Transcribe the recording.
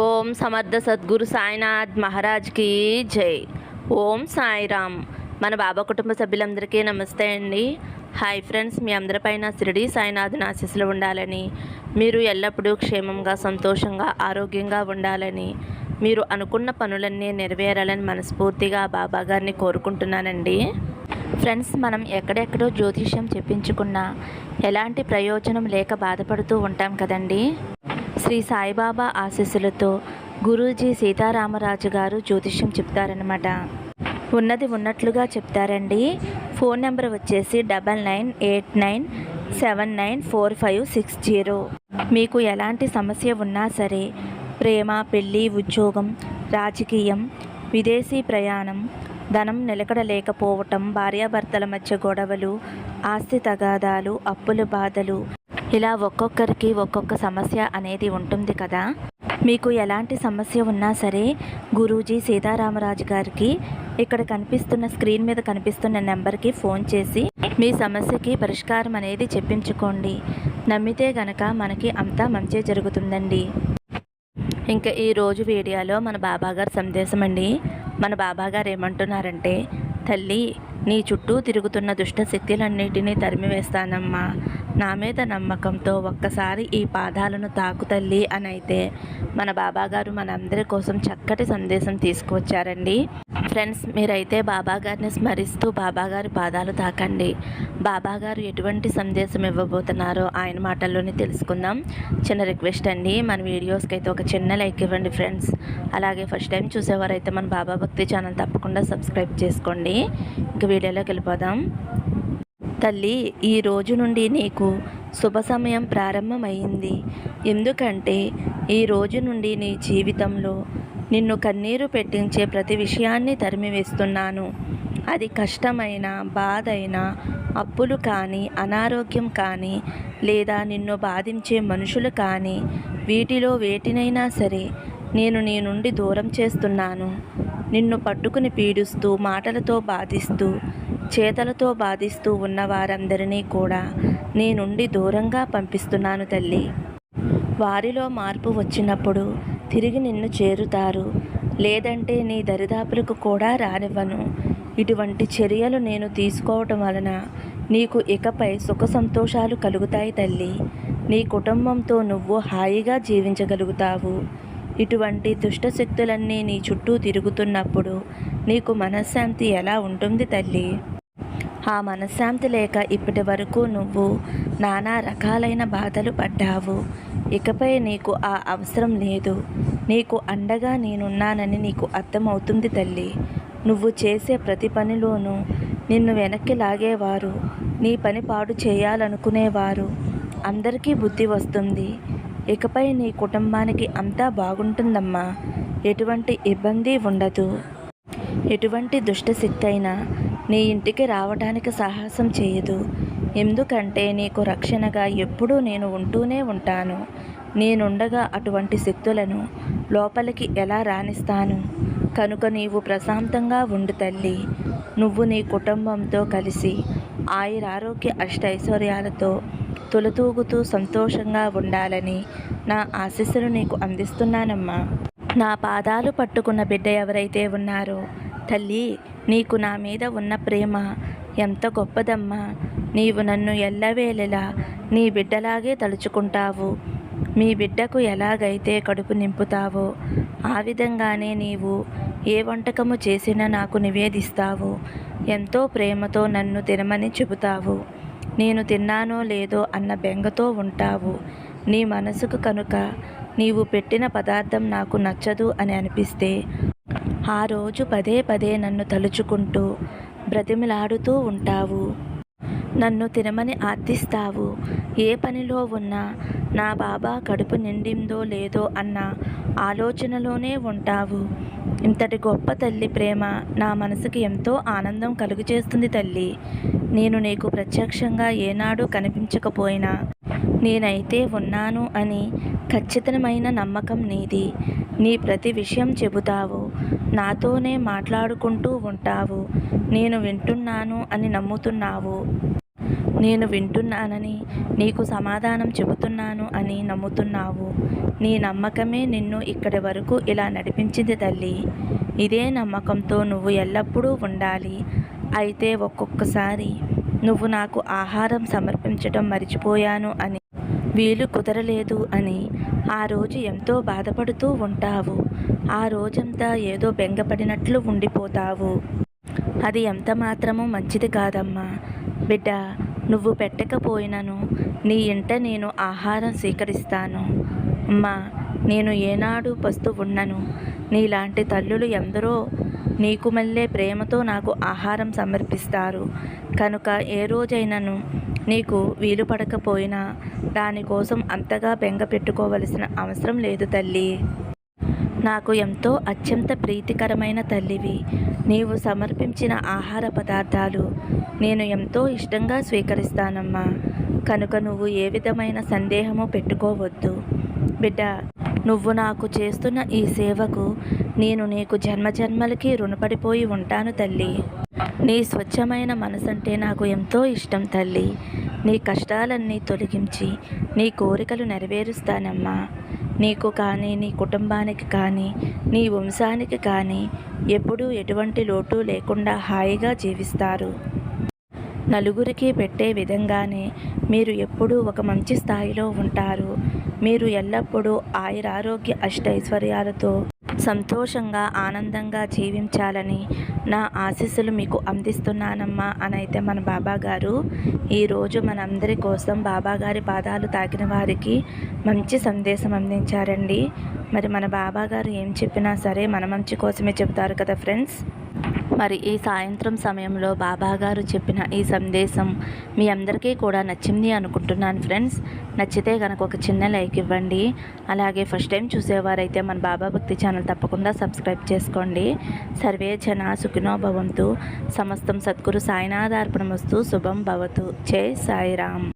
ఓం సమర్థ సద్గురు సాయినాథ్ మహారాజ్కి జై. ఓం సాయిరామ్. మన బాబా కుటుంబ సభ్యులందరికీ నమస్తే అండి. హాయ్ ఫ్రెండ్స్ మీ అందరిపైన షిరిడి సాయినాథుని ఆశీస్సులు ఉండాలని మీరు ఎల్లప్పుడూ క్షేమంగా సంతోషంగా ఆరోగ్యంగా ఉండాలని మీరు అనుకున్న పనులన్నీ నెరవేరాలని మనస్ఫూర్తిగా బాబా గారిని కోరుకుంటున్నానండి. ఫ్రెండ్స్ మనం ఎక్కడెక్కడో జ్యోతిష్యం చెప్పించుకున్నా ఎలాంటి ప్రయోజనం లేక బాధపడుతూ ఉంటాం కదండి. శ్రీ సాయిబాబా ఆశీస్సులతో గురూజీ సీతారామరాజు గారు జ్యోతిష్యం చెప్తారనమాట ఉన్నది ఉన్నట్లుగా చెప్తారండి. ఫోన్ నెంబర్ వచ్చేసి double nine eight nine seven nine four five six zero. మీకు ఎలాంటి సమస్య ఉన్నా సరే ప్రేమ పెళ్ళి ఉద్యోగం రాజకీయం విదేశీ ప్రయాణం ధనం నిలకడ లేకపోవటం భార్యాభర్తల మధ్య గొడవలు ఆస్తి తగాదాలు అప్పుల బాధలు ఇలా ఒక్కొక్కరికి ఒక్కొక్క సమస్య అనేది ఉంటుంది కదా. మీకు ఎలాంటి సమస్య ఉన్నా సరే గురూజీ సీతారామరాజు గారికి ఇక్కడ కనిపిస్తున్న స్క్రీన్ మీద కనిపిస్తున్న నెంబర్కి ఫోన్ చేసి మీ సమస్యకి పరిష్కారం అనేది చెప్పించుకోండి. నమ్మితే గనక మనకి అంతా మంచి జరుగుతుందండి. ఇంకా ఈరోజు వీడియోలో మన బాబాగారు సందేశం అండి. మన బాబాగారు ఏమంటున్నారంటే తల్లి నీ చుట్టూ తిరుగుతున్న దుష్ట శక్తులన్నిటినీ తరిమివేస్తానమ్మా. నా మీద నమ్మకంతో ఒక్కసారి ఈ పాదాలను తాకు తల్లి అని అయితే మన బాబాగారు మనందరి కోసం చక్కటి సందేశం తీసుకువచ్చారండి. ఫ్రెండ్స్ మీరైతే బాబాగారిని స్మరిస్తూ బాబాగారి పాదాలు తాకండి. బాబాగారు ఎటువంటి సందేశం ఇవ్వబోతున్నారో ఆయన మాటల్లోనే తెలుసుకుందాం. చిన్న రిక్వెస్ట్ అండి మన వీడియోస్కి అయితే ఒక చిన్న లైక్ ఇవ్వండి ఫ్రెండ్స్. అలాగే ఫస్ట్ టైం చూసేవారైతే మన బాబా భక్తి ఛానల్ తప్పకుండా సబ్స్క్రైబ్ చేసుకోండి. ఇంక వీడియోలోకి వెళ్ళిపోదాం. తల్లి ఈ రోజు నుండి నీకు శుభ సమయం ప్రారంభమైంది. ఎందుకంటే ఈ రోజు నుండి నీ జీవితంలో నిన్ను కన్నీరు పెట్టించే ప్రతి విషయాన్ని తరిమివేస్తున్నాను. అది కష్టమైన బాధైన అప్పులు కానీ అనారోగ్యం కానీ లేదా నిన్ను బాధించే మనుషులు కానీ వీటిలో వేటినైనా సరే నేను నీ నుండి దూరం చేస్తున్నాను. నిన్ను పట్టుకుని పీడిస్తూ మాటలతో బాధిస్తూ చేతలతో బాధిస్తూ ఉన్న వారందరినీ కూడా నీ నుండి దూరంగా పంపిస్తున్నాను తల్లి. వారిలో మార్పు వచ్చినప్పుడు తిరిగి నిన్ను చేరుతారు. లేదంటే నీ దరిదాపులకు కూడా రానివ్వను. ఇటువంటి చర్యలు నేను తీసుకోవటం వలన నీకు ఇకపై సుఖ సంతోషాలు కలుగుతాయి తల్లి. నీ కుటుంబంతో నువ్వు హాయిగా జీవించగలుగుతావు. ఇటువంటి దుష్ట శక్తులన్నీ నీ చుట్టూ తిరుగుతున్నప్పుడు నీకు మనశ్శాంతి ఎలా ఉంటుంది తల్లి? ఆ మనశ్శాంతి లేక ఇప్పటి వరకు నువ్వు నానా రకాలైన బాధలు పడ్డావు. ఇకపై నీకు ఆ అవసరం లేదు. నీకు అండగా నేనున్నానని నీకు అర్థమవుతుంది తల్లి. నువ్వు చేసే ప్రతి పనిలోనూ నిన్ను వెనక్కి లాగేవారు. నీ పని పాడు చేయాలనుకునేవారు. అందరికీ బుద్ధి వస్తుంది. ఇకపై నీ కుటుంబానికి అంతా బాగుంటుందమ్మా. ఎటువంటి ఇబ్బంది ఉండదు. ఎటువంటి దుష్టశక్తి అయినా నీ ఇంటికి రావడానికి సాహసం చేయదు. ఎందుకంటే నీకు రక్షణగా ఎప్పుడూ నేను ఉంటూనే ఉంటాను. నేనుండగా అటువంటి శక్తులను లోపలికి ఎలా రాణిస్తాను కనుక నీవు ప్రశాంతంగా ఉండు తల్లి. నువ్వు నీ కుటుంబంతో కలిసి ఆయురారోగ్య అష్టైశ్వర్యాలతో తొలతూగుతూ సంతోషంగా ఉండాలని నా ఆశీస్సులు నీకు అందిస్తున్నానమ్మా. నా పాదాలు పట్టుకున్న బిడ్డ ఎవరైతే ఉన్నారో తల్లి నీకు నా మీద ఉన్న ప్రేమ ఎంత గొప్పదమ్మా. నీవు నన్ను ఎల్లవేళలా నీ బిడ్డలాగే తలుచుకుంటావు. మీ బిడ్డకు ఎలాగైతే కడుపు నింపుతావో ఆ విధంగానే నీవు ఏ వంటకము చేసినా నాకు నివేదిస్తావు. ఎంతో ప్రేమతో నన్ను తినమని చెబుతావు. నేను తిన్నానో లేదో అన్న బెంగతో ఉంటావు. నీ మనసుకు కనుక నీవు పెట్టిన పదార్థం నాకు నచ్చదు అని అనిపిస్తే ఆ రోజు పదే పదే నన్ను తలుచుకుంటూ బ్రతిమిలాడుతూ ఉంటావు. నన్ను తినమని ఆర్థిస్తావు ఏ పనిలో ఉన్నా నా బాబా కడుపు నిండిందో లేదో అన్న ఆలోచనలోనే ఉంటావు. ఇంతటి గొప్ప తల్లి ప్రేమ నా మనసుకి ఎంతో ఆనందం కలుగు చేస్తుంది తల్లి. నేను నీకు ప్రత్యక్షంగా ఏనాడు కనిపించకపోయినా నేనైతే ఉన్నాను అని ఖచ్చితమైన నమ్మకం నీది. నీ ప్రతి విషయం చెబుతావు. నాతోనే మాట్లాడుకుంటూ ఉంటావు. నేను వింటున్నాను అని నమ్ముతున్నావు. నేను వింటున్నానని నీకు సమాధానం చెబుతున్నాను అని నమ్ముతున్నావు. నీ నమ్మకమే నిన్ను ఇక్కడి వరకు ఇలా నడిపించింది తల్లి. ఇదే నమ్మకంతో నువ్వు ఎల్లప్పుడూ ఉండాలి. అయితే ఒక్కొక్కసారి నువ్వు నాకు ఆహారం సమర్పించడం మర్చిపోయాను అని. వీలు కుదరలేదు అని ఆ రోజు ఎంతో బాధపడుతూ ఉంటావు. ఆ రోజంతా ఏదో బెంగపడినట్లు ఉండిపోతావు. అది ఎంత మాత్రమూ మంచిది కాదమ్మా. బిడ్డ నువ్వు పెట్టకపోయినను. నీ ఇంట నేను ఆహారం స్వీకరిస్తాను. అమ్మా నేను ఏనాడు పస్తు ఉన్నను. నీలాంటి తల్లులు ఎందరో నీకు మళ్ళే ప్రేమతో నాకు ఆహారం సమర్పిస్తారు. కనుక ఏ రోజైనను నీకు వీలు పడకపోయినా దానికోసం అంతగా బెంగ పెట్టుకోవలసిన అవసరం లేదు తల్లి. నాకు ఎంతో అత్యంత ప్రీతికరమైన తల్లివి. నీవు సమర్పించిన ఆహార పదార్థాలు నేను ఎంతో ఇష్టంగా స్వీకరిస్తానమ్మా. కనుక నువ్వు ఏ విధమైన సందేహము పెట్టుకోవద్దు. బిడ్డ నువ్వు నాకు చేస్తున్న ఈ సేవకు నేను నీకు జన్మజన్మలకి రుణపడిపోయి ఉంటాను తల్లి. నీ స్వచ్ఛమైన మనసంటే నాకు ఎంతో ఇష్టం తల్లి. నీ కష్టాలన్నీ తొలగించి నీ కోరికలు నెరవేరుస్తానమ్మా. నీకు కానీ నీ కుటుంబానికి కానీ నీ వంశానికి కానీ ఎప్పుడూ ఎటువంటి లోటు లేకుండా హాయిగా జీవిస్తారు. నలుగురికి పెట్టే విధంగానే మీరు ఎప్పుడూ ఒక మంచి స్థాయిలో ఉంటారు. మీరు ఎల్లప్పుడూ ఆయురారోగ్య అష్టైశ్వర్యాలతో సంతోషంగా ఆనందంగా జీవించాలని నా ఆశీస్సులు మీకు అందిస్తున్నానమ్మా అని అయితే మన బాబా గారు ఈరోజు మనందరి కోసం బాబా గారి పాదాలు తాకిన వారికి మంచి సందేశం అందించారండి. మరి మన బాబా గారు ఏం చెప్పినా సరే మన మంచి కోసమే చెబుతారు కదా ఫ్రెండ్స్? మరి ఈ సాయంత్రం సమయంలో బాబా గారు చెప్పిన ఈ సందేశం మీ అందరికీ కూడా నచ్చింది అనుకుంటున్నాను ఫ్రెండ్స్. నచ్చితే కనుక ఒక చిన్న లైక్ ఇవ్వండి. అలాగే ఫస్ట్ టైం చూసేవారైతే మన బాబా భక్తి ఛానల్ తప్పకుండా సబ్స్క్రైబ్ చేసుకోండి. సర్వే జన సుఖినో భవంతు. సమస్తం సద్గురు సాయినాథార్పణమస్తు. శుభం భవతు. జై సాయిరామ్.